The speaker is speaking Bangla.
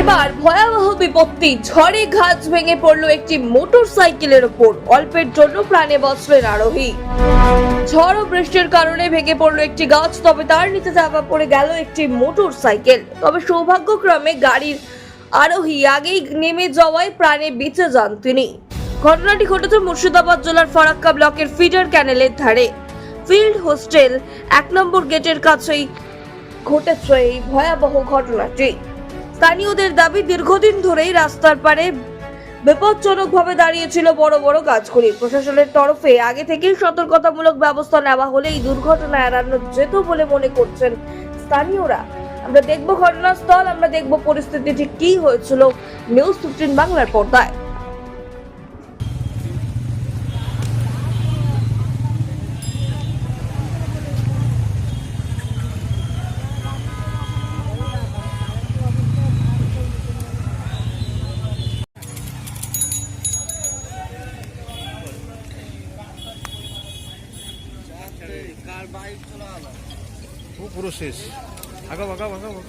এবার ভয়াবহ বিপত্তি, ঝড়ে ঘাস ভেঙে পড়ল একটি মোটর সাইকেলের ওপর। অল্পের জন্য প্রাণে বছরের আরোহী। ঝড় ও বৃষ্টির কারণে ভেঙে পড়ল একটি গাছ, তবে তার নিচে চাপা পড়ে গেল একটি মোটর সাইকেল তবে সৌভাগ্যক্রমে গাড়ির আরোহী আগেই নেমে যাওয়ায় প্রাণে বেঁচে যান তিনি। ঘটনাটি ঘটেছে মুর্শিদাবাদ জেলার ফারাক্কা ব্লকের ফিডার ক্যানেলের ধারে। ফিল্ড হোস্টেল এক নম্বর গেটের কাছেই ঘটেছে এই ভয়াবহ ঘটনাটি। স্থানীয়দের দাবি দীর্ঘদিন ধরেই রাস্তার পারে বিপজ্জনকভাবে দাঁড়িয়েছিল বড় বড় গাছগুলি। প্রশাসনের তরফে আগে থেকেই সতর্কতামূলক ব্যবস্থা নেওয়া হলে এই দুর্ঘটনা এড়ানো যেত বলে মনে করছেন স্থানীয়রা। আমরা দেখব ঘটনাস্থল, আমরা দেখব পরিস্থিতি, ঠিক কি হয়েছিল। নিউজ ফিফটিন বাংলার পর্দায়। ও পুরো শেষ আগাও আগাও আগাও আগাও।